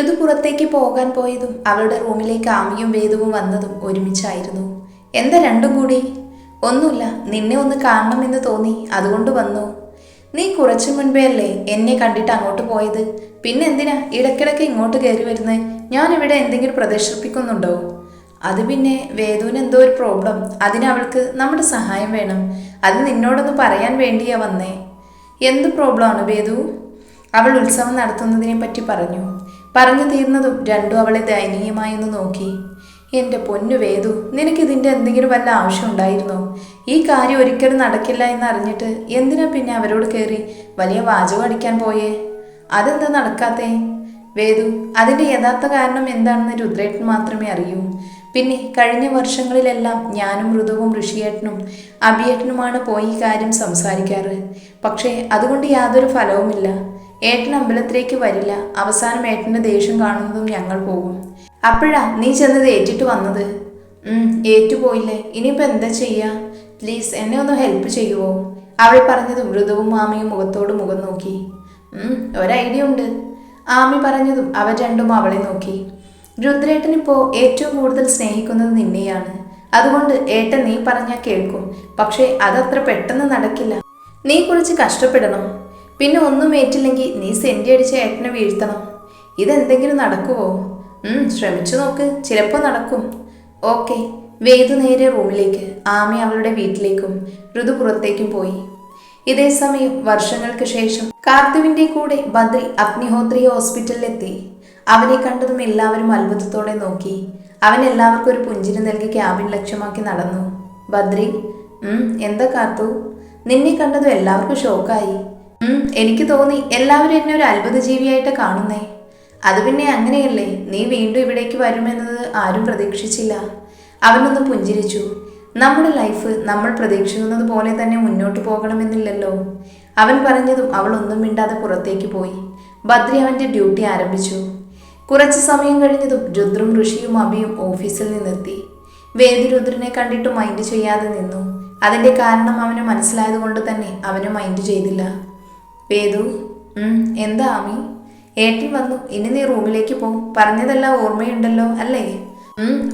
ഋതു പുറത്തേക്ക് പോകാൻ പോയതും അവളുടെ റൂമിലേക്ക് ആമിയും വേദവും വന്നതും ഒരുമിച്ചായിരുന്നു. എന്താ രണ്ടും കൂടി? ഒന്നുമില്ല നിന്നെ ഒന്ന് കാണണമെന്ന് തോന്നി അതുകൊണ്ട് വന്നു. നീ കുറച്ചു മുൻപേ അല്ലേ എന്നെ കണ്ടിട്ട് അങ്ങോട്ട് പോയത്? പിന്നെ എന്തിനാ ഇടയ്ക്കിടയ്ക്ക് ഇങ്ങോട്ട് കയറി വരുന്നത് ഞാൻ ഇവിടെ എന്തെങ്കിലും പ്രദർശിപ്പിക്കുന്നുണ്ടോ? അത് പിന്നെ വേദുവിന് എന്തോ ഒരു പ്രോബ്ലം. അതിന് അവൾക്ക് നമ്മുടെ സഹായം വേണം. അത് നിന്നോടൊന്ന് പറയാൻ വേണ്ടിയാ വന്നേ. എന്ത് പ്രോബ്ലമാണ് വേദു? അവൾ ഉത്സവം നടത്തുന്നതിനെ പറ്റി പറഞ്ഞു. പറഞ്ഞു തീർന്നതും രണ്ടും അവളെ ദയനീയമായി ഒന്ന് നോക്കി. എന്റെ പൊന്നു വേദു നിനക്കിതിന്റെ എന്തെങ്കിലും വല്ല ആവശ്യം ഉണ്ടായിരുന്നോ? ഈ കാര്യം ഒരിക്കലും നടക്കില്ല എന്ന് അറിഞ്ഞിട്ട് എന്തിനാ പിന്നെ അവരോട് കയറി വലിയ വാചകം അടിക്കാൻ പോയേ? അതെന്താ നടക്കാത്തേ? വേദു അതിന്റെ യഥാർത്ഥ കാരണം എന്താണെന്ന് രുദ്രേട്ടൻ മാത്രമേ അറിയൂ. പിന്നെ കഴിഞ്ഞ വർഷങ്ങളിലെല്ലാം ഞാനും മൃദുവും ഋഷിയേട്ടനും അഭിയേട്ടനുമാണ് പോയി ഈ കാര്യം സംസാരിക്കാറ്. പക്ഷേ അതുകൊണ്ട് യാതൊരു ഫലവുമില്ല. ഏട്ടൻ അമ്പലത്തിലേക്ക് വരില്ല. അവസാനം ഏട്ടന്റെ ദേഷ്യം കാണുന്നതും ഞങ്ങൾ പോകും. അപ്പോഴാ നീ ചെന്നത് ഏറ്റിട്ട് വന്നത്? ഏറ്റുപോയില്ലേ. ഇനിയിപ്പോൾ എന്താ ചെയ്യുക പ്ലീസ് എന്നെ ഒന്ന് ഹെൽപ്പ് ചെയ്യുവോ? അവൾ പറഞ്ഞതും മൃദുവും മാമിയും മുഖത്തോട് മുഖം നോക്കി. ഉം, ഒരു ഐഡിയ ഉണ്ട്. ആമി പറഞ്ഞതും അവർ രണ്ടും അവളെ നോക്കി. രുദ്രേട്ടൻ ഇപ്പോൾ ഏറ്റവും കൂടുതൽ സ്നേഹിക്കുന്നത് നിന്നെയാണ്. അതുകൊണ്ട് ഏട്ടൻ നീ പറഞ്ഞാൽ കേൾക്കും. പക്ഷേ അതത്ര പെട്ടെന്ന് നടക്കില്ല. നീ കുറച്ച് കഷ്ടപ്പെടണം. പിന്നെ ഒന്നും ഏറ്റില്ലെങ്കിൽ നീ സെന്റി അടിച്ച് ഏട്ടനെ വീഴ്ത്തണം. ഇതെന്തെങ്കിലും നടക്കുമോ ശ്രമിച്ചു നോക്ക്. ചിലപ്പോൾ നടക്കും. ഓക്കെ. വേദു നേരെ റൂമിലേക്ക്. ആമി അവളുടെ വീട്ടിലേക്കും ഋതു പുറത്തേക്കും പോയി. ഇതേ സമയം വർഷങ്ങൾക്ക് ശേഷം കാർത്തുവിന്റെ കൂടെ ബദ്രി അഗ്നിഹോത്രി ഹോസ്പിറ്റലിലെത്തി. അവനെ കണ്ടതും എല്ലാവരും അത്ഭുതത്തോടെ നോക്കി. അവൻ എല്ലാവർക്കും ഒരു പുഞ്ചിരി നൽകി ക്യാബിൻ ലക്ഷ്യമാക്കി നടന്നു. ബദ്രി എന്താ കാർത്തു? നിന്നെ കണ്ടതും എല്ലാവർക്കും ഷോക്കായി. എനിക്ക് തോന്നി എല്ലാവരും എന്നെ ഒരു അത്ഭുത ജീവിയായിട്ട് കാണുന്നേ. അത് പിന്നെ അങ്ങനെയല്ലേ? നീ വീണ്ടും ഇവിടേക്ക് വരുമെന്നത് ആരും പ്രതീക്ഷിച്ചില്ല. അവനൊന്ന് പുഞ്ചിരിച്ചു. നമ്മുടെ ലൈഫ് നമ്മൾ പ്രതീക്ഷിക്കുന്നത് പോലെ തന്നെ മുന്നോട്ട് പോകണമെന്നില്ലല്ലോ. അവൻ പറഞ്ഞതും അവൾ ഒന്നും മിണ്ടാതെ പുറത്തേക്ക് പോയി. ബദ്രി അവന്റെ ഡ്യൂട്ടി ആരംഭിച്ചു. കുറച്ച് സമയം കഴിഞ്ഞതും രുദ്രും ഋഷിയും അഭിയും ഓഫീസിൽ നിന്നെത്തി. വേദി രുദ്രനെ കണ്ടിട്ട് മൈൻഡ് ചെയ്യാതെ നിന്നു. അതിന്റെ കാരണം അവന് മനസ്സിലായതുകൊണ്ട് തന്നെ അവന് മൈൻഡ് ചെയ്തില്ല. വേദു എന്താ ആമി? ഏട്ടൻ വന്നു. ഇനി നീ റൂമിലേക്ക് പോ. പറഞ്ഞതെല്ലാം ഓർമ്മയുണ്ടല്ലോ അല്ലേ?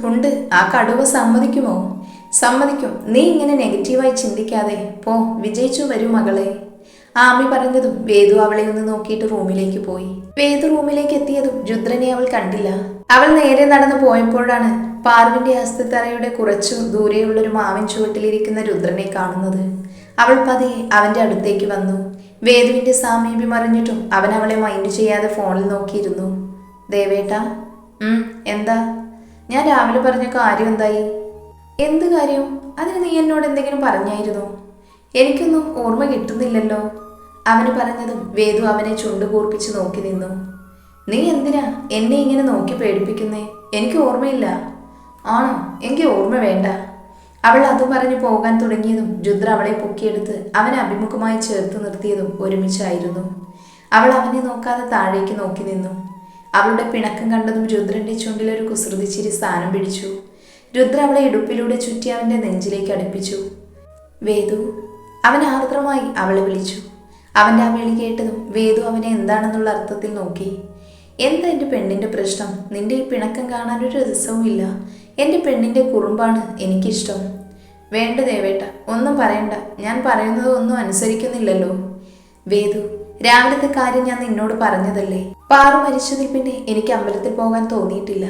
ഉണ്ട്. ആ കടുവ സമ്മതിക്കുമോ? സമ്മതിക്കും. നീ ഇങ്ങനെ നെഗറ്റീവായി ചിന്തിക്കാതെ പോ. വിജയിച്ചു വരൂ മകളെ. ആമി പറഞ്ഞതും വേദു അവളെ ഒന്ന് നോക്കിയിട്ട് റൂമിലേക്ക് പോയി. വേദു റൂമിലേക്ക് എത്തിയതും രുദ്രനെ അവൾ കണ്ടില്ല. അവൾ നേരെ നടന്നു പോയപ്പോഴാണ് പാർവിന്റെ അസ്ഥിത്തറയുടെ കുറച്ചു ദൂരെയുള്ള ഒരു മാവിൻ ചുവട്ടിലിരിക്കുന്ന രുദ്രനെ കാണുന്നത്. അവൾ പതിയെ അവന്റെ അടുത്തേക്ക് വന്നു. വേദുവിന്റെ സാമീപ്യം അറിഞ്ഞിട്ടും അവൻ അവളെ മൈൻഡ് ചെയ്യാതെ ഫോണിൽ നോക്കിയിരുന്നു. ദേവേട്ട എന്താ? ഞാൻ രാവിലെ പറഞ്ഞ കാര്യം എന്തായി? എന്ത് കാര്യം? അതിന് നീ എന്നോട് എന്തെങ്കിലും പറഞ്ഞായിരുന്നു? എനിക്കൊന്നും ഓർമ്മ കിട്ടുന്നില്ലല്ലോ. അവന് പറഞ്ഞതും വേദു അവനെ ചുണ്ടു കൂർപ്പിച്ച് നോക്കി നിന്നു. നീ എന്തിനാ എന്നെ ഇങ്ങനെ നോക്കി പേടിപ്പിക്കുന്നേ? എനിക്ക് ഓർമ്മയില്ല. ആണോ? എനിക്ക് ഓർമ്മ വേണ്ട. അവൾ അത് പറഞ്ഞു പോകാൻ തുടങ്ങിയതും രുദ്ര അവളെ പൊക്കിയെടുത്ത് അവനെ അഭിമുഖമായി ചേർത്ത് നിർത്തിയതും ഒരുമിച്ചായിരുന്നു. അവൾ അവനെ നോക്കാതെ താഴേക്ക് നോക്കി നിന്നു. അവളുടെ പിണക്കം കണ്ടതും രുദ്രന്റെ ചുണ്ടിലൊരു കുസൃതിച്ചിരി സ്ഥാനം പിടിച്ചു. രുദ്ര അവളെ ഇടുപ്പിലൂടെ ചുറ്റി അവന്റെ നെഞ്ചിലേക്ക് അടുപ്പിച്ചു. വേദു അവൻ ആർദ്രമായി അവളെ വിളിച്ചു. അവന്റെ ആ വിളി കേട്ടതും വേദു അവനെ എന്താണെന്നുള്ള അർത്ഥത്തിൽ നോക്കി. എന്താ എന്റെ പെണ്ണിന്റെ പ്രശ്നം? നിന്റെ ഈ പിണക്കം കാണാൻ ഒരു രസവും ഇല്ല എന്റെ പെണ്ണിന്റെ കുറുമ്പാണ് എനിക്കിഷ്ടം. വേണ്ട ദേവേട്ട ഒന്നും പറയണ്ട. ഞാൻ പറയുന്നത് ഒന്നും അനുസരിക്കുന്നില്ലല്ലോ. വേദു രാവിലത്തെ കാര്യം ഞാൻ നിന്നോട് പറഞ്ഞതല്ലേ? പാറു മരിച്ചതിൽ പിന്നെ എനിക്ക് അമ്പലത്തിൽ പോകാൻ തോന്നിയിട്ടില്ല.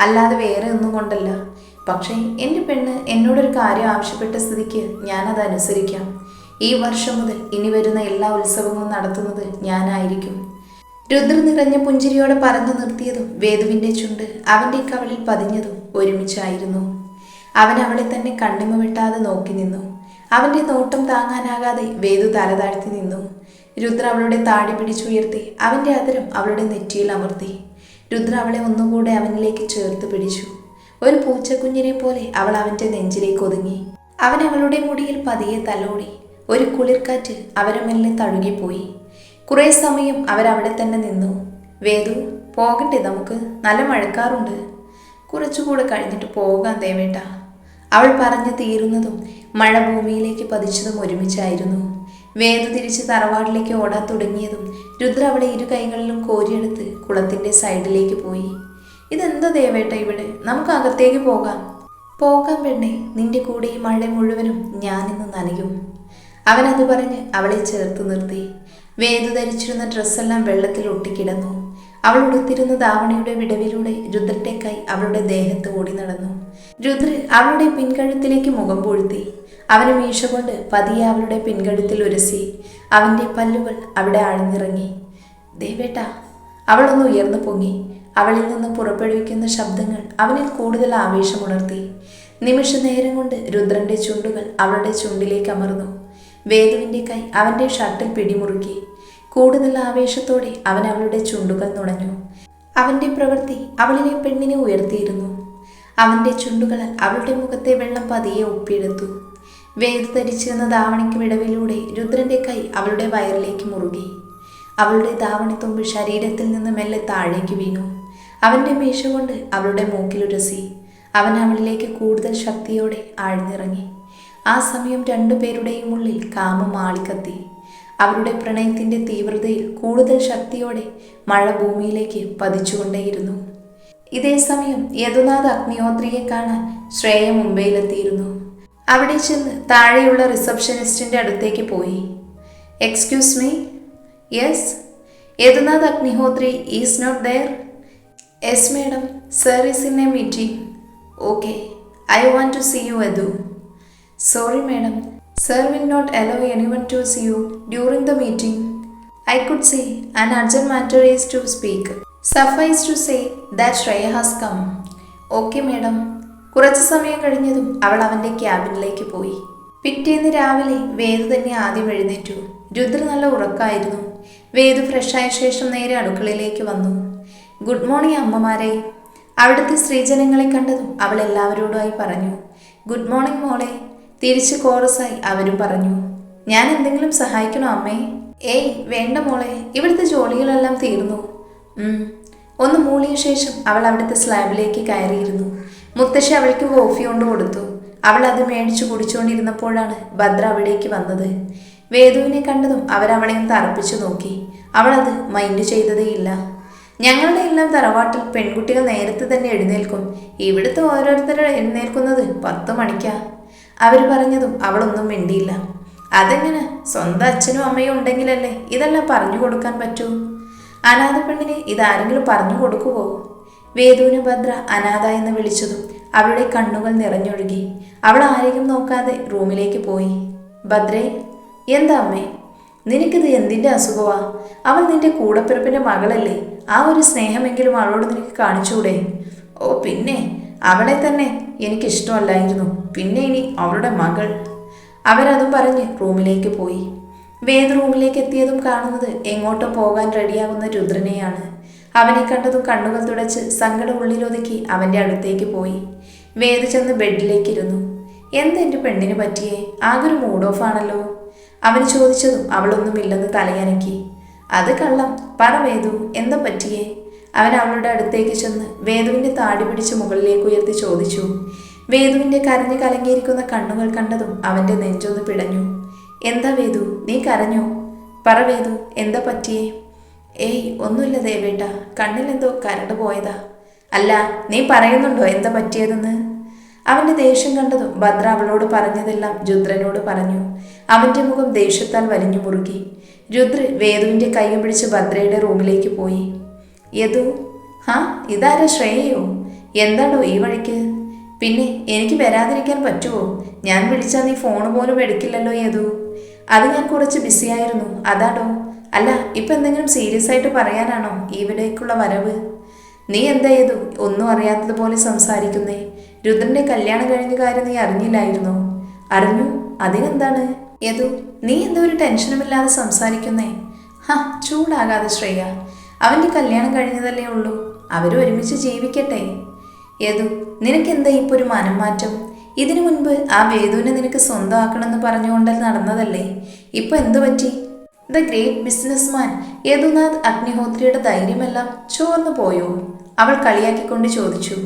അല്ലാതെ വേറെ ഒന്നും കൊണ്ടല്ല. പക്ഷേ എന്റെ പെണ്ണ് എന്നോടൊരു കാര്യം ആവശ്യപ്പെട്ട സ്ഥിതിക്ക് ഞാനത് അനുസരിക്കാം. ഈ വർഷം മുതൽ ഇനി വരുന്ന എല്ലാ ഉത്സവങ്ങളും നടത്തുന്നത് ഞാനായിരിക്കും. രുദ്ര നിറഞ്ഞ പുഞ്ചിരിയോടെ പറഞ്ഞു നിർത്തിയതും വേദുവിന്റെ ചുണ്ട് അവന്റെ കവളിൽ പതിഞ്ഞതും ഒരുമിച്ചായിരുന്നു. അവൻ അവളെ തന്നെ കണ്ണിമ വെട്ടാതെ നോക്കി നിന്നു. അവന്റെ നോട്ടം താങ്ങാനാകാതെ വേദു തല താഴ്ത്തി നിന്നു. രുദ്ര അവളുടെ താടി പിടിച്ചുയർത്തി അവന്റെ അതിരം അവളുടെ നെറ്റിയിൽ അമർത്തി. രുദ്ര അവളെ ഒന്നുകൂടെ അവനിലേക്ക് ചേർത്ത് പിടിച്ചു. ഒരു പൂച്ചക്കുഞ്ഞിനെ പോലെ അവൾ അവന്റെ നെഞ്ചിലേക്ക് ഒതുങ്ങി. അവൻ അവളുടെ മുടിയിൽ പതിയെ തലോടി ഒരു കുളിർക്കാറ്റ് അവരെ തഴുകിപ്പോയി. കുറേ സമയം അവരവിടെ തന്നെ നിന്നു. വേദു പോകണ്ടേ നമുക്ക്? നല്ല മഴക്കാറുണ്ട്. കുറച്ചുകൂടെ കഴിഞ്ഞിട്ട് പോകാം ദേവേട്ട. അവൾ പറഞ്ഞു തീരുന്നതും മഴ ഭൂമിയിലേക്ക് പതിച്ചതും ഒരുമിച്ചായിരുന്നു. വേദു തിരിച്ച് തറവാട്ടിലേക്ക് ഓടാൻ തുടങ്ങിയതും രുദ്ര അവളെ ഇരു കൈകളിലും കോരിയെടുത്ത് കുളത്തിന്റെ സൈഡിലേക്ക് പോയി. ഇതെന്താ ദേവേട്ട ഇവിടെ? നമുക്ക് അകത്തേക്ക് പോകാം. പോകാം പെണ്ണെ നിന്റെ കൂടെ ഈ മഴ മുഴുവനും ഞാനിന്ന് നനയും. അവനത് പറഞ്ഞ് അവളെ ചേർത്ത് നിർത്തി. വേദു ധരിച്ചിരുന്ന ഡ്രസ്സെല്ലാം വെള്ളത്തിൽ ഒട്ടിക്കിടന്നു. അവൾ ഉടുത്തിരുന്ന ധാവണിയുടെ വിടവിലൂടെ രുദ്രന്റെ കൈ അവളുടെ ദേഹത്ത് ഓടി നടന്നു. രുദ്ര അവളുടെ പിൻകഴുത്തിലേക്ക് മുഖം പൊഴുത്തി. അവന് മീശ കൊണ്ട് പതിയെ അവളുടെ പിൻകഴുത്തിൽ ഉരസി. അവന്റെ പല്ലുകൾ അവിടെ ആഴ്ന്നിറങ്ങി ദേവേട്ട അവളൊന്ന് ഉയർന്നു പൊങ്ങി. അവളിൽ നിന്ന് പുറപ്പെടുവിക്കുന്ന ശബ്ദങ്ങൾ അവനിൽ കൂടുതൽ ആവേശമുണർത്തി. നിമിഷ നേരം കൊണ്ട് രുദ്രന്റെ ചുണ്ടുകൾ അവളുടെ ചുണ്ടിലേക്ക് അമർന്നു. വേദുവിന്റെ കൈ അവന്റെ ഷർട്ടിൽ പിടിമുറുക്കി. കൂടുതൽ ആവേശത്തോടെ അവൻ അവളുടെ ചുണ്ടുകൾ നുണഞ്ഞു. അവന്റെ പ്രവൃത്തി അവളിലെ പെണ്ണിനെ ഉയർത്തിയിരുന്നു. അവന്റെ ചുണ്ടുകളാൽ അവളുടെ മുഖത്തെ വെള്ളം പതിയെ ഒപ്പിയെടുത്തു വേദു ധരിച്ചിരുന്ന ധാവണിക്ക് വിടവിലൂടെ രുദ്രന്റെ കൈ അവളുടെ വയറിലേക്ക് മുറുകി. അവളുടെ ധാവണിത്തുമ്പ് ശരീരത്തിൽ നിന്ന് മെല്ലെ താഴേക്ക് വീണു. അവന്റെ മീശ കൊണ്ട് അവളുടെ മൂക്കിലുരസി. അവൻ അവളിലേക്ക് കൂടുതൽ ശക്തിയോടെ ആഴ്ന്നിറങ്ങി. ആ സമയം രണ്ടുപേരുടെയും ഉള്ളിൽ കാമം ആളിക്കത്തി. അവരുടെ പ്രണയത്തിന്റെ തീവ്രതയിൽ കൂടുതൽ ശക്തിയോടെ മഴ ഭൂമിയിലേക്ക് പതിച്ചുകൊണ്ടേയിരുന്നു. ഇതേ സമയം യദുനാഥ് അഗ്നിഹോത്രിയെ കാണാൻ ശ്രേയ മുംബൈയിലെത്തിയിരുന്നു. അവിടെ ചെന്ന് താഴെയുള്ള റിസപ്ഷനിസ്റ്റിന്റെ അടുത്തേക്ക് പോയി. Excuse me yes Yadunath Agnihotri is not there yes madam sir is in a meeting okay I want to see you Yadu sorry madam sir will not allow anyone to see you during the meeting I could say an urgent matter is to speak suffice to say that Shreya has come okay madam കുറച്ച് സമയം കഴിഞ്ഞതും അവൾ അവന്റെ ക്യാബിനിലേക്ക് പോയി. പിറ്റേന്ന് രാവിലെ വേദു തന്നെ ആദ്യം എഴുന്നേറ്റു. രുദ്ര നല്ല ഉറക്കായിരുന്നു. വേദു ഫ്രഷായ ശേഷം നേരെ അടുക്കളയിലേക്ക് വന്നു. ഗുഡ് മോർണിംഗ് അമ്മമാരെ. അവിടുത്തെ സ്ത്രീജനങ്ങളെ കണ്ടതും അവൾ എല്ലാവരോടുമായി പറഞ്ഞു. ഗുഡ് മോർണിംഗ് മോളെ. തിരിച്ച് കോറസായി അവരും പറഞ്ഞു ഞാൻ എന്തെങ്കിലും സഹായിക്കണോ അമ്മേ? ഏയ് വേണ്ട മോളെ ഇവിടുത്തെ ജോലികളെല്ലാം തീർന്നു. ഒന്ന് മൂളിയ ശേഷം അവൾ അവിടുത്തെ സ്ലാബിലേക്ക് കയറിയിരുന്നു. മുത്തശ്ശി അവൾക്ക് കോഫി കൊണ്ട് കൊടുത്തു. അവൾ അത് മേടിച്ചു കുടിച്ചുകൊണ്ടിരുന്നപ്പോഴാണ് ഭദ്ര അവിടേക്ക് വന്നത്. വേദുവിനെ കണ്ടതും അവരവളെ തറപ്പിച്ചു നോക്കി. അവളത് മൈൻഡ് ചെയ്തതേയില്ല. ഞങ്ങളുടെ എല്ലാം തറവാട്ടിൽ പെൺകുട്ടികൾ നേരത്തെ തന്നെ എഴുന്നേൽക്കും. ഇവിടുത്തെ ഓരോരുത്തരും എഴുന്നേൽക്കുന്നത് പത്ത് മണിക്കാ. അവർ പറഞ്ഞതും അവളൊന്നും മിണ്ടിയില്ല. അതെങ്ങനെ? സ്വന്തം അച്ഛനും അമ്മയും ഉണ്ടെങ്കിലല്ലേ ഇതെല്ലാം പറഞ്ഞു കൊടുക്കാൻ പറ്റൂ? അനാഥ പെണ്ണിന് ഇതാരെങ്കിലും പറഞ്ഞു കൊടുക്കുവോ? വേദുവിന് ഭദ്ര അനാഥ എന്ന് വിളിച്ചതും അവളുടെ കണ്ണുകൾ നിറഞ്ഞൊഴുകി. അവൾ ആരെയും നോക്കാതെ റൂമിലേക്ക് പോയി. ഭദ്രേ എന്താ അമ്മേ? നിനക്കിത് എന്തിന്റെ അസുഖമാ അവൾ നിന്റെ കൂടപ്പിറപ്പിന്റെ മകളല്ലേ? ആ ഒരു സ്നേഹമെങ്കിലും അവളോട് നിനക്ക് കാണിച്ചൂടെ ഓ പിന്നെ അവളെ തന്നെ എനിക്കിഷ്ടമല്ലായിരുന്നു. പിന്നെ ഇനി അവളുടെ മകൾ. അവരതും പറഞ്ഞ് റൂമിലേക്ക് പോയി. വേദ് റൂമിലേക്ക് എത്തിയതും കാണുന്നത് എങ്ങോട്ടോ പോകാൻ റെഡിയാകുന്ന രുദ്രനെയാണ്. അവനെ കണ്ടതും കണ്ണുകൾ തുടച്ച് സങ്കടം ഉള്ളിലൊതുക്കി അവന്റെ അടുത്തേക്ക് പോയി. വേദ് ചെന്ന് ബെഡിലേക്ക് ഇരുന്നു എന്താ എന്റെ പെണ്ണിന് പറ്റിയേ? ആകെ ഒരു മൂഡ് ഓഫ് ആണല്ലോ? അവൻ ചോദിച്ചതും അവളൊന്നുമില്ലെന്ന് തലയനക്കി. അത് കള്ളം. പറ വേദു എന്താ പറ്റിയേ? അവൻ അവളുടെ അടുത്തേക്ക് ചെന്ന് വേദുവിന്റെ താടി പിടിച്ച് മുകളിലേക്ക് ഉയർത്തി ചോദിച്ചു വേദുവിന്റെ കരഞ്ഞു കലങ്ങിയിരിക്കുന്ന കണ്ണുകൾ കണ്ടതും അവന്റെ നെഞ്ചൊന്ന് പിടഞ്ഞു. എന്താ വേദു നീ കരഞ്ഞോ? പറ വേദു എന്താ പറ്റിയേ? ഏയ് ഒന്നുമില്ല ദേവേട്ട കണ്ണിലെന്തോ കരണ്ട് പോയതാ. അല്ല നീ പറയുന്നുണ്ടോ എന്താ പറ്റിയതെന്ന്? അവന്റെ ദേഷ്യം കണ്ടതും ഭദ്ര അവളോട് പറഞ്ഞതെല്ലാം രുദ്രനോട് പറഞ്ഞു. അവന്റെ മുഖം ദേഷ്യത്താൽ വലിഞ്ഞു മുറുകി. രുദ്ര വേദുവിന്റെ കൈയും പിടിച്ച് ഭദ്രയുടെ റൂമിലേക്ക് പോയി. യദു ഹാ ഇതാരാ ശ്രേയയോ എന്താണോ ഈ വഴിക്ക്? പിന്നെ എനിക്ക് വരാതിരിക്കാൻ പറ്റുമോ ഞാൻ വിളിച്ചാൽ നീ ഫോൺ പോലും എടുക്കില്ലല്ലോ യദു. അത് ഞാൻ കുറച്ച് ബിസിയായിരുന്നു അതാണോ അല്ല ഇപ്പം എന്തെങ്കിലും സീരിയസ് ആയിട്ട് പറയാനാണോ ഇവിടേക്കുള്ള വരവ്? നീ എന്താ ചെയ്തു ഒന്നും അറിയാത്തതുപോലെ സംസാരിക്കുന്നേ? രുദ്രന്റെ കല്യാണം കഴിഞ്ഞ കാര്യം നീ അറിഞ്ഞില്ലായിരുന്നോ? അറിഞ്ഞു. അതിനെന്താണ്? യതു നീ എന്താ ഒരു ടെൻഷനുമില്ലാതെ സംസാരിക്കുന്നേ. ഹ ചൂടാകാതെ ശ്രേയ. അവന്റെ കല്യാണം കഴിഞ്ഞതല്ലേ ഉള്ളൂ. അവർ ഒരുമിച്ച് ജീവിക്കട്ടെ. ഏതു നിനക്കെന്താ ഇപ്പൊ ഒരു മനം മാറ്റം ഇതിനു മുൻപ് ആ വേദുവിനെ നിനക്ക് സ്വന്തമാക്കണമെന്ന് പറഞ്ഞുകൊണ്ട് നടന്നതല്ലേ? ഇപ്പൊ എന്തു പറ്റി? ദ ഗ്രേറ്റ് ബിസിനസ്മാൻ യദുനാഥ് അഗ്നിഹോത്രിയുടെ ധൈര്യമെല്ലാം ചോർന്നു പോയോ? അവൾ കളിയാക്കിക്കൊണ്ട് ചോദിച്ചു.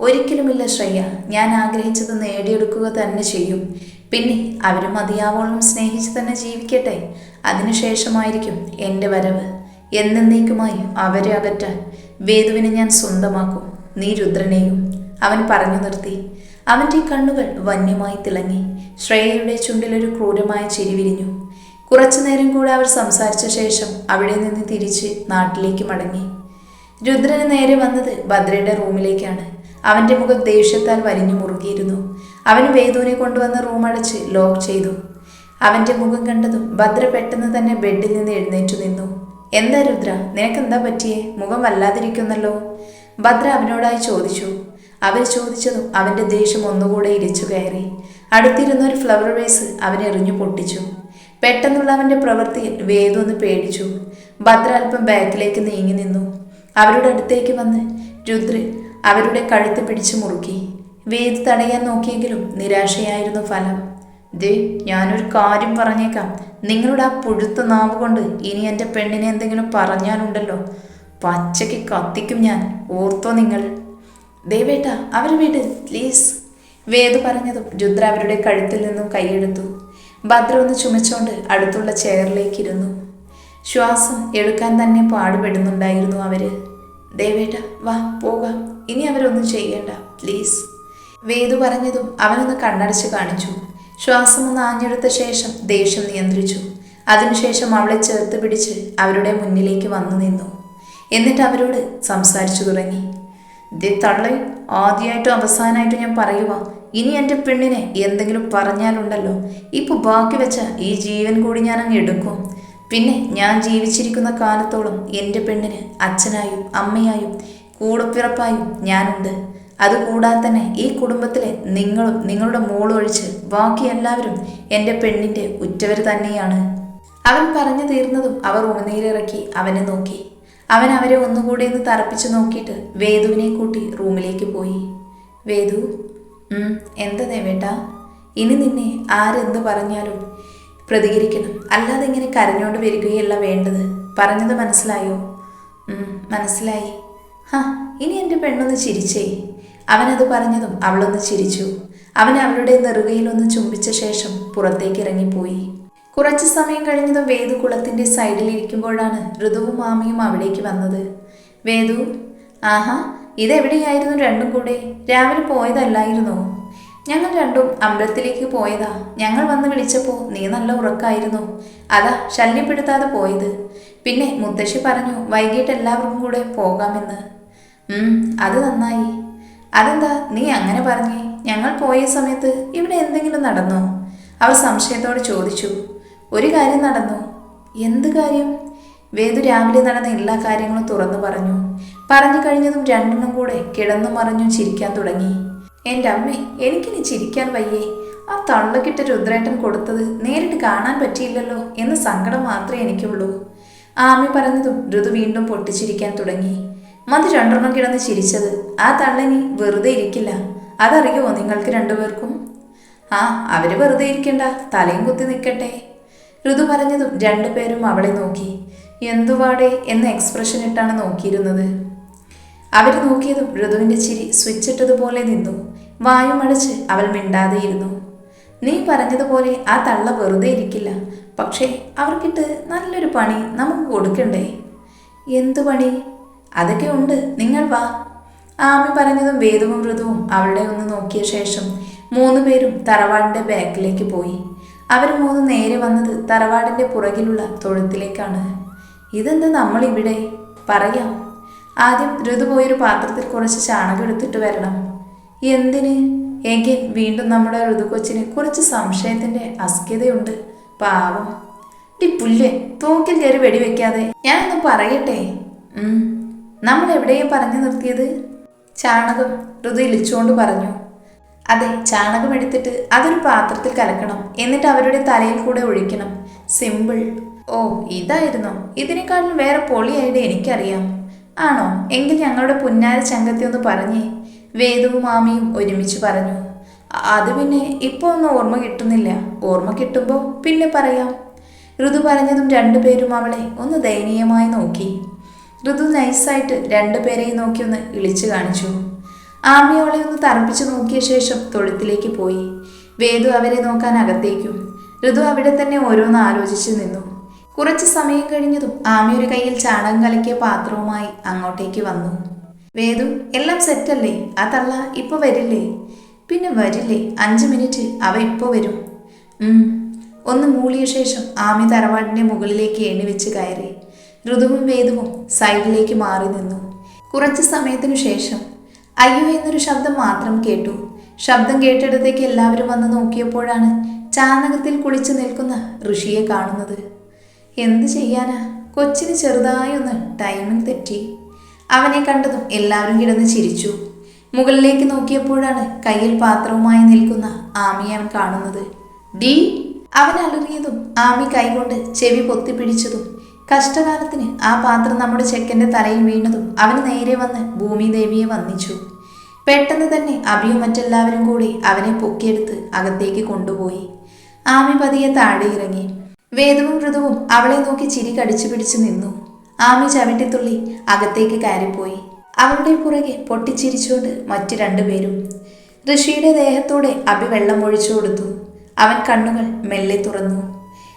ഒരിക്കലുമില്ല ശ്രേയ ഞാൻ ആഗ്രഹിച്ചത് നേടിയെടുക്കുക തന്നെ ചെയ്യും. പിന്നെ അവരും മതിയാവോളം സ്നേഹിച്ച് തന്നെ ജീവിക്കട്ടെ. അതിനുശേഷമായിരിക്കും എന്റെ വരവ്. എന്നേക്കുമായി അവരെ അകറ്റാൻ വേദുവിനെ ഞാൻ സ്വന്തമാക്കും. നീ രുദ്രനെയും അവൻ പറഞ്ഞു നിർത്തി. അവന്റെ കണ്ണുകൾ വന്യമായി തിളങ്ങി. ശ്രേയയുടെ ചുണ്ടിലൊരു ക്രൂരമായ ചിരി വിരിഞ്ഞു. കുറച്ചു നേരം കൂടെ അവർ സംസാരിച്ച ശേഷം അവിടെ നിന്ന് തിരിച്ച് നാട്ടിലേക്ക് മടങ്ങി. രുദ്രന് നേരെ വന്നത് ഭദ്രയുടെ റൂമിലേക്കാണ്. അവന്റെ മുഖം ദേഷ്യത്താൽ വലിഞ്ഞു മുറുകിയിരുന്നു. അവൻ വേദുവിനെ കൊണ്ടുവന്ന റൂം അടച്ച് ലോക്ക് ചെയ്തു. അവന്റെ മുഖം കണ്ടതും ഭദ്ര പെട്ടെന്ന് തന്നെ ബെഡിൽ നിന്ന് എഴുന്നേറ്റു നിന്നു. എന്താ രുദ്ര? നിനക്കെന്താ പറ്റിയേ? മുഖം വല്ലാതിരിക്കുന്നല്ലോ. ഭദ്ര അവനോടായി ചോദിച്ചു. അവർ ചോദിച്ചതും അവന്റെ ദേഷ്യം ഒന്നുകൂടെ ഇരിച്ചു കയറി. അടുത്തിരുന്ന ഒരു ഫ്ലവർ വേസ് അവൻ എറിഞ്ഞു പൊട്ടിച്ചു. പെട്ടെന്നുള്ള അവന്റെ പ്രവൃത്തി വേദു ഒന്ന് പേടിച്ചു. ഭദ്ര അല്പം ബാക്കിലേക്ക് നീങ്ങി നിന്നു. അവരുടെ അടുത്തേക്ക് വന്ന് രുദ്ര അവരുടെ കഴുത്ത് പിടിച്ചു മുറുക്കി. വേദ് തടയാൻ നോക്കിയെങ്കിലും നിരാശയായിരുന്നു ഫലം. ദേ ഞാനൊരു കാര്യം പറഞ്ഞേക്കാം. നിങ്ങളുടെ ആ പുഴുത്ത നാവ് കൊണ്ട് ഇനി എന്റെ പെണ്ണിനെ എന്തെങ്കിലും പറഞ്ഞാലുണ്ടല്ലോ. പച്ചയ്ക്ക് കത്തിക്കും ഞാൻ. ഓർത്തോ നിങ്ങൾ. ദേവേട്ട അവർ വീട്. പ്ലീസ് വേദു പറഞ്ഞതും രുദ്ര അവരുടെ കഴുത്തിൽ നിന്നും കൈയെടുത്തു. ഭദ്ര ഒന്ന് ചുമച്ചുകൊണ്ട് അടുത്തുള്ള ചെയറിലേക്ക് ഇരുന്നു. ശ്വാസം എടുക്കാൻ തന്നെ പാടുപെടുന്നുണ്ടായിരുന്നു അവർ. ദേവേട്ട വാ പോകാം. ഇനി അവരൊന്നും ചെയ്യേണ്ട. പ്ലീസ് വേദു പറഞ്ഞതും അവനൊന്ന് കണ്ണടച്ച് കാണിച്ചു. ശ്വാസം ഒന്ന് ആഞ്ഞെടുത്ത ശേഷം ദേഷ്യം നിയന്ത്രിച്ചു. അതിനുശേഷം അവളെ ചേർത്ത് പിടിച്ച് അവരുടെ മുന്നിലേക്ക് വന്നു നിന്നു. എന്നിട്ട് അവരോട് സംസാരിച്ചു തുടങ്ങി. ദേ തള്ളേ ആദ്യമായിട്ടും അവസാനമായിട്ടും ഞാൻ പറയുക ഇനി എന്റെ പെണ്ണിനെ എന്തെങ്കിലും പറഞ്ഞാലുണ്ടല്ലോ ഇപ്പൊ ബാക്കി വെച്ച ഈ ജീവൻ കൂടി ഞാൻ അങ്ങ് എടുക്കും. പിന്നെ ഞാൻ ജീവിച്ചിരിക്കുന്ന കാലത്തോളം എന്റെ പെണ്ണിന് അച്ഛനായും അമ്മയായും കൂടപ്പിറപ്പായും ഞാനുണ്ട്. അതുകൂടാതെ തന്നെ ഈ കുടുംബത്തിലെ നിങ്ങളും നിങ്ങളുടെ മോളൊഴിച്ച് ബാക്കി എല്ലാവരും എന്റെ പെണ്ണിന്റെ ഉറ്റവർ തന്നെയാണ്. അവൻ പറഞ്ഞു തീർന്നതും അവർ ഉണനീരിറക്കി അവനെ നോക്കി. അവൻ അവരെ ഒന്നുകൂടി ഒന്ന് തറപ്പിച്ചു നോക്കിയിട്ട് വേദുവിനെ കൂട്ടി റൂമിലേക്ക് പോയി. വേദു "ഉം, എന്താ ദേവേട്ടാ? ഇനി നിന്നെ ആരെന്ത് പറഞ്ഞാലും പ്രതികരിക്കണം. അല്ലാതെ ഇങ്ങനെ കരഞ്ഞോണ്ട് വരികയല്ല വേണ്ടത്. പറഞ്ഞത് മനസ്സിലായോ? "ഉം, മനസ്സിലായി. ഹാ ഇനി എന്റെ പെണ്ണൊന്ന് ചിരിച്ചേ. അവനത് പറഞ്ഞതും അവളൊന്ന് ചിരിച്ചു. അവൻ അവളുടെ നെറുകയിലൊന്ന് ചുംബിച്ച ശേഷം പുറത്തേക്ക് ഇറങ്ങിപ്പോയി കുറച്ചു സമയം കഴിഞ്ഞതും വേദു കുളത്തിന്റെ സൈഡിൽ ഇരിക്കുമ്പോഴാണ് ഋതുവും മാമിയും അവിടേക്ക് വന്നത്. വേദു ആഹാ ഇതെവിടെയായിരുന്നു രണ്ടും കൂടെ? രാവിലെ പോയതല്ലായിരുന്നോ? ഞങ്ങൾ രണ്ടും അമ്പലത്തിലേക്ക് പോയതാ. ഞങ്ങൾ വന്ന് വിളിച്ചപ്പോൾ നീ നല്ല ഉറക്കായിരുന്നു. അതാ ശല്യപ്പെടുത്താതെ പോയത്. പിന്നെ മുത്തശ്ശി പറഞ്ഞു വൈകിട്ട് എല്ലാവർക്കും കൂടെ പോകാമെന്ന്. അത് നന്നായി. അതെന്താ നീ അങ്ങനെ പറഞ്ഞേ? ഞങ്ങൾ പോയ സമയത്ത് ഇവിടെ എന്തെങ്കിലും നടന്നോ? അവൾ സംശയത്തോടെ ചോദിച്ചു. ഒരു കാര്യം നടന്നു. എന്ത് കാര്യം? വേദു രാവിലെ നടന്ന എല്ലാ കാര്യങ്ങളും തുറന്നു പറഞ്ഞു. പറഞ്ഞു കഴിഞ്ഞതും രണ്ടെണ്ണം കൂടെ കിടന്നു മറിഞ്ഞു ചിരിക്കാൻ തുടങ്ങി. എന്റെ അമ്മേ എനിക്കിനി ചിരിക്കാൻ വയ്യേ. ആ തള്ളക്കിട്ട് രുദ്രേട്ടൻ കൊടുത്തത് നേരിട്ട് കാണാൻ പറ്റിയില്ലല്ലോ എന്ന സങ്കടം മാത്രമേ എനിക്കുള്ളൂ. ആമി പറഞ്ഞതും ഋതു വീണ്ടും പൊട്ടിച്ചിരിക്കാൻ തുടങ്ങി. മതി രണ്ടെണ്ണം കിടന്ന് ചിരിച്ചത്. ആ തള്ളനി വെറുതെ ഇരിക്കില്ല. അതറിയുമോ നിങ്ങൾക്ക് രണ്ടുപേർക്കും? ആ അവർ വെറുതെ ഇരിക്കണ്ട. തലയും കുത്തി നിൽക്കട്ടെ. ഋതു പറഞ്ഞതും രണ്ടുപേരും അവളെ നോക്കി. എന്തുവാടെ എന്ന എക്സ്പ്രഷൻ ഇട്ടാണ് നോക്കിയിരുന്നത്. അവർ നോക്കിയതും ഋതുവിന്റെ ചിരി സ്വിച്ചിട്ടതുപോലെ നിന്നു. വായു അടച്ച് അവൾ മിണ്ടാതെയിരുന്നു. നീ പറഞ്ഞതുപോലെ ആ തള്ള വെറുതെ ഇരിക്കില്ല. പക്ഷേ അവർക്കിട്ട് നല്ലൊരു പണി നമുക്ക് കൊടുക്കണ്ടേ? എന്തു പണി? അതൊക്കെ ഉണ്ട്. നിങ്ങൾ വാ. ആമി പറഞ്ഞതും വേദവും വ്രതവും അവളുടെ ഒന്ന് നോക്കിയ ശേഷം മൂന്ന് പേരും തറവാടിന്റെ ബാക്കിലേക്ക് പോയി. അവർ മൂന്ന് നേരെ വന്നത് തറവാടിന്റെ പുറകിലുള്ള തൊഴുത്തിലേക്കാണ്. ഇതെന്താ നമ്മൾ ഇവിടെ പറയാം. ആദ്യം ഋതു പോയൊരു പാത്രത്തിൽ കുറച്ച് ചാണകം എടുത്തിട്ട് വരണം. എന്തിന്? എങ്കിൽ വീണ്ടും നമ്മുടെ ഋതു കൊച്ചിന് കുറച്ച് സംശയത്തിന്റെ അസ്കിതയുണ്ട് പാവം. ഡി പുല്ല് തൂക്കിൽ കയറി വെടിവെക്കാതെ. ഞാനൊന്ന് പറയട്ടെ? ഉം. നമ്മൾ എവിടെയും പറഞ്ഞു നിർത്തിയത്? ചാണകം ഋതു പറഞ്ഞു. അതെ ചാണകം എടുത്തിട്ട് അതൊരു പാത്രത്തിൽ കലക്കണം. എന്നിട്ട് അവരുടെ തലയിൽ കൂടെ ഒഴിക്കണം. സിമ്പിൾ. ഓ ഇതായിരുന്നു. ഇതിനേക്കാളും വേറെ പൊളി എനിക്കറിയാം. ആണോ? എങ്കിൽ ഞങ്ങളുടെ പുന്നാര ചങ്കത്തി ഒന്ന് പറഞ്ഞേ. വേദവും മാമിയും ഒരുമിച്ച് പറഞ്ഞു. "അ- അത് പിന്നെ ഇപ്പോൾ ഒന്നും ഓർമ്മ കിട്ടുന്നില്ല. ഓർമ്മ കിട്ടുമ്പോൾ പിന്നെ പറയാം. ഋതു പറഞ്ഞതും രണ്ടുപേരും അവളെ ഒന്ന് ദയനീയമായി നോക്കി. ഋതു നൈസായിട്ട് രണ്ടുപേരെയും നോക്കി ഒന്ന് ഇളിച്ചു കാണിച്ചു. ആമി അവളെ ഒന്ന് തറപ്പിച്ചു നോക്കിയ ശേഷം തൊഴുത്തിലേക്ക് പോയി. വേദു അവരെ നോക്കാൻ അകത്തേക്കും. ഋതു അവിടെ തന്നെ ഓരോന്ന് ആലോചിച്ചു നിന്നു. കുറച്ച് സമയം കഴിഞ്ഞതും ആമി ഒരു കയ്യിൽ ചാണകം കലക്കിയ പാത്രവുമായി അങ്ങോട്ടേക്ക് വന്നു. വേദു എല്ലാം സെറ്റല്ലേ? ആ തള്ള ഇപ്പൊ വരില്ലേ? പിന്നെ വരില്ലേ? അഞ്ച് മിനിറ്റ്. അവ ഇപ്പൊ വരും. ഒന്ന് മൂളിയ ശേഷം ആമി തറവാടിന്റെ മുകളിലേക്ക് എണ്ണി വെച്ച് കയറി. ഋതുവും വേദവും സൈഡിലേക്ക് മാറി നിന്നു. കുറച്ച് സമയത്തിനു ശേഷം അയ്യോ എന്നൊരു ശബ്ദം മാത്രം കേട്ടു. ശബ്ദം കേട്ടിടത്തേക്ക് എല്ലാവരും വന്ന് നോക്കിയപ്പോഴാണ് ചാനകത്തിൽ കുളിച്ചു നിൽക്കുന്ന ഋഷിയെ കാണുന്നത്. എന്ത് ചെയ്യാനാ? കൊച്ചിന് ചെറുതായി ഒന്ന് ടൈമിംഗ് തെറ്റി. അവനെ കണ്ടതും എല്ലാവരും കിടന്ന് ചിരിച്ചു. മുകളിലേക്ക് നോക്കിയപ്പോഴാണ് കയ്യിൽ പാത്രവുമായി നിൽക്കുന്ന ആമിയെ അവൻ കാണുന്നത്. ഡി? അവൻ അലറിയതും ആമി കൈകൊണ്ട് ചെവി പൊത്തിപ്പിടിച്ചതും കഷ്ടകാലത്തിന് ആ പാത്രം നമ്മുടെ ചെക്കന്റെ തലയിൽ വീണതും അവൻ നേരെ വന്ന് ഭൂമിദേവിയെ വന്ദിച്ചു. പെട്ടെന്ന് തന്നെ അഭിയും മറ്റെല്ലാവരും കൂടി അവനെ പൊക്കിയെടുത്ത് അകത്തേക്ക് കൊണ്ടുപോയി. ആമി പതിയെ താഴെ ഇറങ്ങി വേദവും ഋതുവും അവളെ നോക്കി ചിരി കടിച്ചു പിടിച്ചു നിന്നു. ആമി ചവിട്ടിത്തുള്ളി അകത്തേക്ക് കയറിപ്പോയി. അവളുടെ പുറകെ പൊട്ടിച്ചിരിച്ചുകൊണ്ട് മറ്റു രണ്ടുപേരും. ഋഷിയുടെ ദേഹത്തോടെ അഭി വെള്ളം ഒഴിച്ചു കൊടുത്തു. അവൻ കണ്ണുകൾ മെല്ലെ തുറന്നു.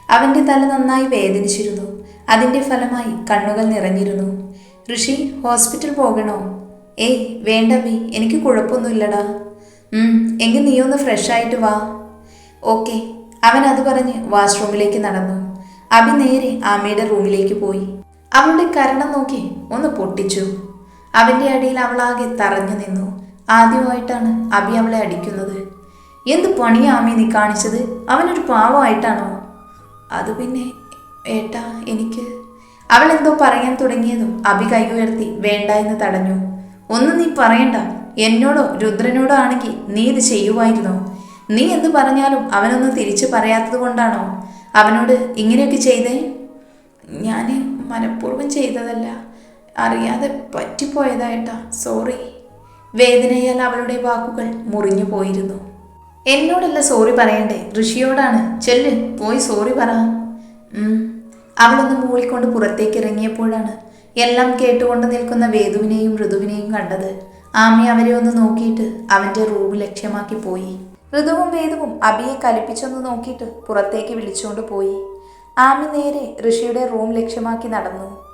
അവന്റെ തല നന്നായി വേദനിച്ചിരുന്നു. അതിന്റെ ഫലമായി കണ്ണുകൾ നിറഞ്ഞിരുന്നു. ഋഷി ഹോസ്പിറ്റൽ പോകണോ? ഏയ് വേണ്ട ബി എനിക്ക് കുഴപ്പമൊന്നുമില്ലടാ. എങ്കിൽ നീ ഒന്ന് ഫ്രഷ് ആയിട്ട് വാ. ഓക്കെ. അവൻ അത് പറഞ്ഞ് വാഷ്റൂമിലേക്ക് നടന്നു. അഭി നേരെ ആമയുടെ റൂമിലേക്ക് പോയി. അവളുടെ കരണം നോക്കി ഒന്ന് പൊട്ടിച്ചു. അവന്റെ അടിയിൽ അവളാകെ തറഞ്ഞു നിന്നു. ആദ്യമായിട്ടാണ് അഭി അവളെ അടിക്കുന്നത്. എന്ത് പണിയാമി നീ കാണിച്ചത്? അവനൊരു പാവമായിട്ടാണോ? അത് പിന്നെ ഏട്ടാ എനിക്ക്. അവൾ എന്തോ പറയാൻ തുടങ്ങിയതും അഭി കൈ ഉയർത്തി വേണ്ട എന്ന് തടഞ്ഞു. ഒന്നും നീ പറയണ്ട. എന്നോടോ രുദ്രനോടോ ആണെങ്കിൽ നീ ഇത് ചെയ്യുമായിരുന്നോ? നീ എന്ത് പറഞ്ഞാലും അവനൊന്നും തിരിച്ചു പറയാത്തത് കൊണ്ടാണോ? അവനോട് ഇങ്ങനെയൊക്കെ ചെയ്തേ? ഞാൻ മനഃപൂർവം ചെയ്തതല്ല. അറിയാതെ പറ്റിപ്പോയതായിട്ടാ സോറി. വേദനയാൽ അവളുടെ വാക്കുകൾ മുറിഞ്ഞു പോയിരുന്നു. എന്നോടല്ല സോറി പറയണ്ടേ. ഋഷിയോടാണ്. ചെല്ല് പോയി സോറി പറ. അവളൊന്ന് മൂളിക്കൊണ്ട് പുറത്തേക്ക് ഇറങ്ങിയപ്പോഴാണ് എല്ലാം കേട്ടുകൊണ്ട് നിൽക്കുന്ന വേദുവിനെയും ഋതുവിനെയും കണ്ടത്. ആമി അവരെ ഒന്ന് നോക്കിയിട്ട് അവന്റെ റൂം ലക്ഷ്യമാക്കി പോയി. ഋതുവും വേദുവും അബിയെ കലിപ്പിച്ചൊന്ന് നോക്കിയിട്ട് പുറത്തേക്ക് വിളിച്ചുകൊണ്ട് പോയി. ആമി നേരെ ഋഷിയുടെ റൂം ലക്ഷ്യമാക്കി നടന്നു.